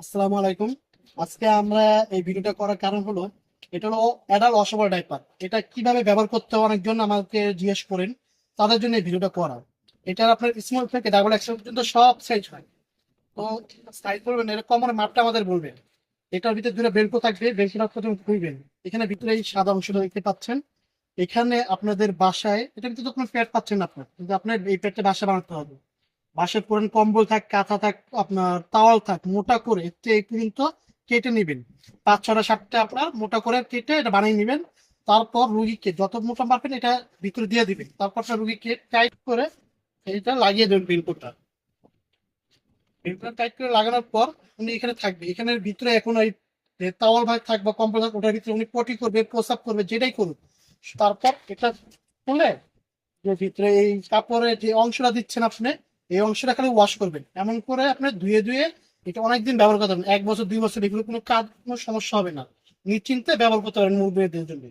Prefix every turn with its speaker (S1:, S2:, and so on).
S1: আসসালামু আলাইকুম। আজকে আমরা এই ভিডিওটা করার কারণ হলো, এটা হলো অ্যাডাল্ট অসবল ডাইপার এটা কীভাবে ব্যবহার করতে হয় অনেকজন আমাকে জিজ্ঞেস করেন, তাদের জন্য এই ভিডিওটা করা এটা আপনার স্মল থেকে ডাবল এক্সেল পর্যন্ত সব সাইজ হয়। তো সাইজ করবেন এটা কমন মাপটা আমাদের বলবেন। এটার ভিতরে দুটো বেল্টো থাকবে বেল্টটা প্রথমে খুলবেন এখানে ভিতরে এই সাদা অংশটা দেখতে পাচ্ছেন। এখানে আপনাদের বাসায় এটা কিন্তু কোনো প্যাড পাচ্ছেন না আপনার, কিন্তু আপনার এই প্যাডটা বাসা বানাতে হবে। বাসায় পুরান কম্বল থাক, কাঁথা থাক, আপনার তাওয়াল থাক, মোটা করে পর্যন্ত কেটে নেবেন। পাঁচ, ছটা, সাতটা আপনার মোটা করে কেটে এটা বানিয়ে নেবেন। তারপর রুগীকে যত মোটা পারবেন এটা ভিতরে দিয়ে দিবেন। তারপর রুগীকে টাইট করে এটা লাগিয়ে দেবেন বিলকুলটা টাইট করে লাগানোর পর উনি এখানে থাকবে। এখানের ভিতরে এখন ওই তাওয়াল ভাগ থাক বা কম্বল থাক, ওটার ভিতরে উনি পটি করবে প্রসাব করবে, যেটাই করুন তারপর এটা খুলে যে ভিতরে এই কাপড়ের যে অংশটা দিচ্ছেন আপনি এই অংশটা খালি ওয়াশ করবেন। এমন করে আপনার ধুয়ে ধুয়ে এটা অনেকদিন ব্যবহার করতে পারবেন এক বছর, দুই বছর, এগুলো কোনো কাজ, কোনো সমস্যা হবে না। নিশ্চিন্তে ব্যবহার করতে পারেন মুরগিদের জন্য।